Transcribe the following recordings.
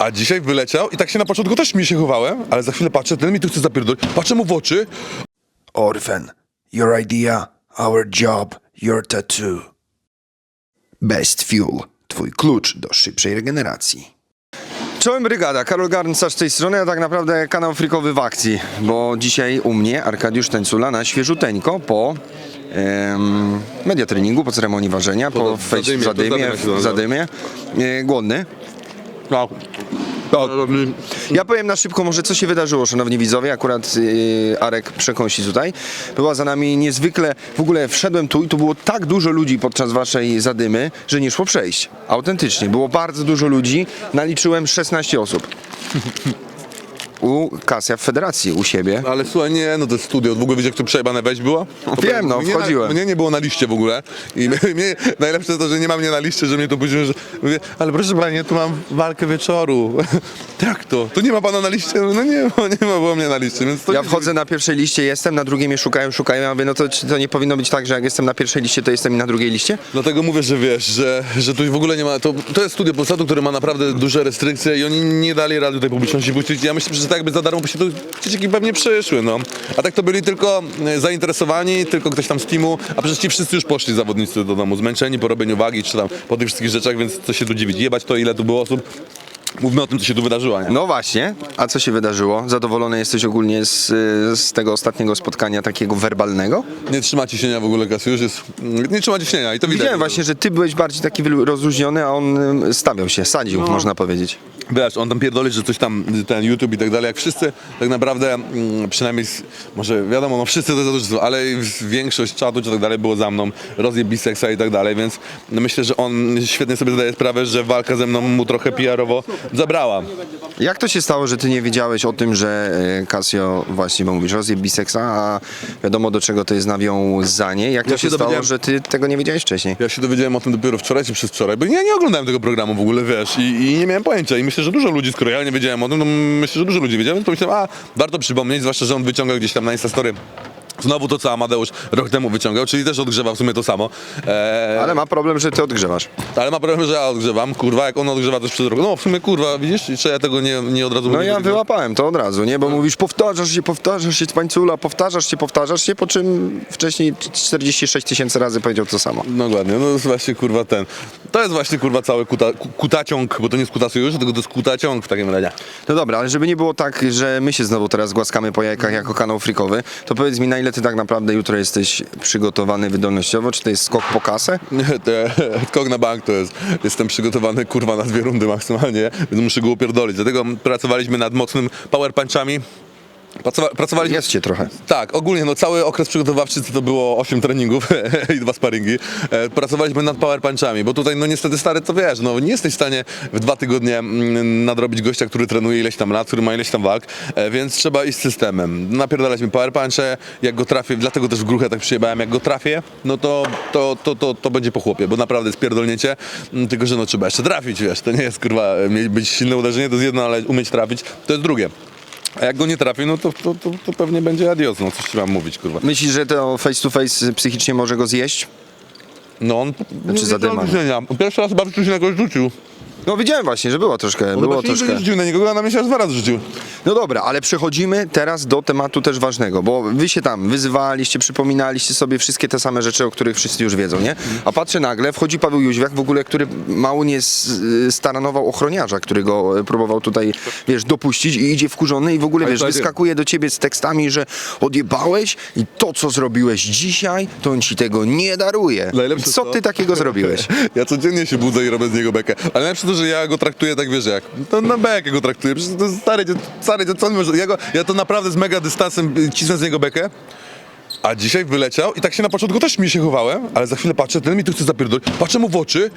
A dzisiaj wyleciał i tak się na początku też mi się chowałem, ale za chwilę patrzę, ten mi tu chce zapierdolić. Patrzę mu w oczy, Orphan, your idea, our job, your tattoo. Best Fuel, twój klucz do szybszej regeneracji. Czołem brygada, Karol Garncarz z tej strony, a tak naprawdę kanał frikowy w akcji, bo dzisiaj u mnie Arkadiusz Tańcula na świeżuteńko po em, mediatreningu, po ceremonii ważenia, po, fejs- zadymie, zadymie, zadymie, e, głodny. Tak, tak, Ja powiem na szybko może co się wydarzyło, szanowni widzowie, akurat yy, Arek przekąsi tutaj. Była za nami niezwykle, w ogóle wszedłem tu i tu było tak dużo ludzi podczas waszej zadymy, że nie szło przejść. Autentycznie, było bardzo dużo ludzi, naliczyłem 16 osób. U Kasia w federacji, u siebie. ale słuchaj, nie, no to jest studio, w ogóle wiecie, jak to przejebane wejść było? Wiem, no, Mnie na- wchodziłem. Mnie nie było na liście w ogóle i mnie, najlepsze to, że nie ma mnie na liście, że mnie to później, że mówię, ale proszę panie, tu mam walkę wieczoru. Jak to? Tu nie ma pana na liście? No nie, ma, nie ma było mnie na liście, więc to Ja nie- wchodzę na pierwszej liście, jestem, na drugiej mnie szukają, szukają. Ja mówię, no to czy to nie powinno być tak, że jak jestem na pierwszej liście, to jestem i na drugiej liście? Dlatego mówię, że wiesz, że, że tu w ogóle nie ma. To, to jest studio Polsatu, które ma naprawdę duże restrykcje i oni nie dali rady tej publiczności puścić. Ja myślę, że tak jakby za darmo by się tu dzieciaki pewnie przyszły, no. A tak to byli tylko e, zainteresowani, tylko ktoś tam z teamu, a przecież ci wszyscy już poszli zawodnicy do domu, zmęczeni po robieniu wagi, czy tam po tych wszystkich rzeczach, więc co się tu dziwić. Jebać to, ile tu było osób. Mówmy o tym, co się tu wydarzyło, nie? No właśnie, a co się wydarzyło? Zadowolony jesteś ogólnie z, z tego ostatniego spotkania takiego werbalnego? Nie trzyma ciśnienia w ogóle, Kasiusz, jest... Nie trzyma ciśnienia i to widać. Widziałem właśnie, że ty byłeś bardziej taki rozluźniony, a on stawiał się, sadził, można powiedzieć. Wiesz, on tam pierdoli, że coś tam, ten YouTube i tak dalej, jak wszyscy tak naprawdę, mm, przynajmniej, z- może wiadomo, no wszyscy to za dużo, ale większość czatu czy tak dalej było za mną, rozje biseksa i tak dalej, więc no myślę, że on świetnie sobie zdaje sprawę, że walka ze mną mu trochę PR-owo zabrała. Jak to się stało, że ty nie wiedziałeś o tym, że y, Casio właśnie, bo mówisz, rozjeb biseksa, a wiadomo do czego to jest nawiązanie? Jak to Ja się się stało, dowiedziałem- że ty tego nie wiedziałeś wcześniej? Ja się dowiedziałem o tym dopiero wczoraj czy przedwczoraj, bo ja nie oglądałem tego programu w ogóle, wiesz, i, i nie miałem pojęcia i myślę, że dużo ludzi, skoro ja nie wiedziałem o tym, no myślę, że dużo ludzi wiedziałem, więc pomyślałem, a warto przypomnieć, zwłaszcza, że on wyciągał gdzieś tam na Instastory Znowu to, co Amadeusz rok temu wyciągał, czyli też odgrzewa w sumie to samo. Eee, Ale ma problem, że ty odgrzewasz. Ale ma problem, że ja odgrzewam, kurwa, jak on odgrzewa też przez rok. No w sumie kurwa, widzisz, czy ja tego nie, nie od razu No ja wyłapałem to od razu, nie? Bo mówisz, powtarzasz się, powtarzasz się, pańcula, powtarzasz się, powtarzasz się, po czym wcześniej 46 tysięcy razy powiedział to samo. No dokładnie, no to jest właśnie kurwa ten. To jest właśnie kurwa cały kuta, ku- kutaciąg, bo to nie jest kutasujusz, tylko to jest kutaciąg w takim razie. No dobra, ale żeby nie było tak, że my się znowu teraz głaskamy po jajkach jako kanał frikowy, to powiedz mi, na ile ty tak naprawdę jutro jesteś przygotowany wydolnościowo? Czy to jest skok po kasę? Nie, te, skok na bank to jest, jestem przygotowany kurwa na dwie rundy maksymalnie, więc muszę go upierdolić. Dlatego pracowaliśmy nad mocnym power punchami. Pracowa, pracowaliśmy... Jest cię trochę. Tak, ogólnie no cały okres przygotowawczy to było 8 treningów i dwa sparingi. E, pracowaliśmy nad power punchami, bo tutaj no niestety stary to wiesz, no nie jesteś w stanie w dwa tygodnie mm, nadrobić gościa, który trenuje ileś tam lat, który ma ileś tam walk, e, więc trzeba iść z systemem. Napierdalać mi power punche, jak go trafię, dlatego też w gruchę tak przyjebałem, jak go trafię, no to, to, to, to, to będzie po chłopie, bo naprawdę jest pierdolnięcie, mm, tylko że no trzeba jeszcze trafić, wiesz, to nie jest kurwa, mieć być silne uderzenie to jest jedno, ale umieć trafić to jest drugie. A jak go nie trafi, no to, to, to, to pewnie będzie adios, no coś ci mam mówić, kurwa. Myślisz, że to face to face psychicznie może go zjeść? No on... Znaczy zadyma. On pierwszy raz bardzo się na kogoś rzucił. No widziałem właśnie, że było troszkę, On było nigdy troszkę. nie rzucił na nikogo, a na mnie się aż dwa razy rzucił. No dobra, ale przechodzimy teraz do tematu też ważnego, bo wy się tam wyzywaliście, przypominaliście sobie wszystkie te same rzeczy, o których wszyscy już wiedzą, nie? A patrzę nagle, wchodzi Paweł Jóźwiak w ogóle, który mało nie s- staranował ochroniarza, który go e, próbował tutaj, wiesz, dopuścić i idzie wkurzony i w ogóle, Ale wiesz, wyskakuje do ciebie z tekstami, że odjebałeś i to, co zrobiłeś dzisiaj, to on ci tego nie daruje. Najlepsze Co to- ty takiego zrobiłeś? Ja codziennie się budzę i robię z niego bekę. Ale najlepsze to, że ja go traktuję tak, wiesz, jak... To na bekę go traktuję. Przecież to stary, stary, dziad- co on może... Ja, go, ja to naprawdę z mega dystansem y, cisnę z niego bekę. A dzisiaj wyleciał i tak się na początku też mi się chowałem, ale za chwilę patrzę, ten mi tu chce zapierdolić. Patrzę mu w oczy,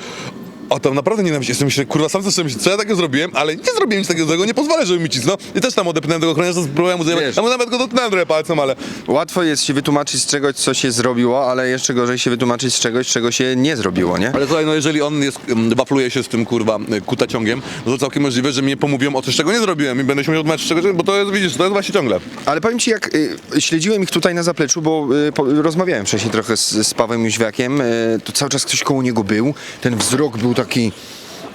a tam naprawdę nienawiść. Jestem myślę, kurwa, sam sobie myślę, co ja takiego zrobiłem, ale nie zrobiłem nic takiego złego, nie pozwolę, żeby mi cisnął. I też tam odepnąłem tego ochroniarza, spróbowałem mu zajebać. Wiesz. Ja mu nawet go dotknąłem trochę palcem, ale... Łatwo jest się wytłumaczyć z czegoś, co się zrobiło, ale jeszcze gorzej się wytłumaczyć z czegoś, czego się nie zrobiło, nie? Ale słuchaj, no jeżeli on jest, wafluje się z tym kurwa y, kutaciągiem, no to całkiem możliwe, że mnie pomówią o coś, czego nie zrobiłem i będę się miał tłumaczyć, czego, bo to jest, widzisz, to jest właśnie ciągle. Ale powiem ci, jak y, śledziłem ich tutaj na zapleczu, bo y, po, rozmawiałem wcześniej trochę z, z Pawłem Jóźwiakiem, y, to cały czas ktoś koło niego był. Ten wzrok był taki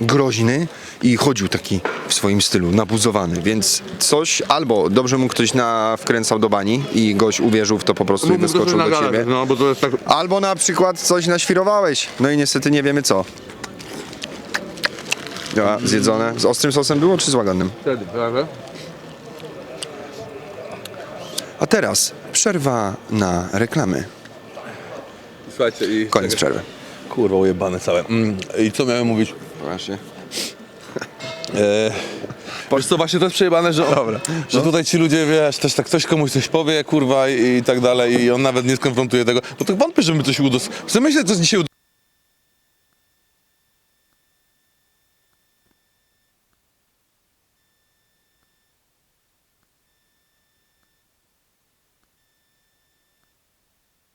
groźny i chodził taki w swoim stylu, nabuzowany, więc coś albo dobrze mu ktoś na, wkręcał do bani i gość uwierzył w to po prostu i wyskoczył do ciebie. No, bo to jest tak... Albo na przykład coś naświrowałeś, no i niestety nie wiemy co. Dobra, zjedzone. Z ostrym sosem było czy z łagodnym? Wtedy, prawda? A teraz przerwa na reklamy. Słuchajcie i... Koniec przerwy. Kurwa, ujebane całe. Mm, I co miałem mówić? Właśnie. E, Wiesz co, właśnie to jest przejebane, że, że tutaj ci ludzie, wiesz, też tak ktoś komuś coś powie, kurwa, i, i tak dalej, i on nawet nie skonfrontuje tego, bo to wątpię, że my coś udos... W sensie myślę, że dzisiaj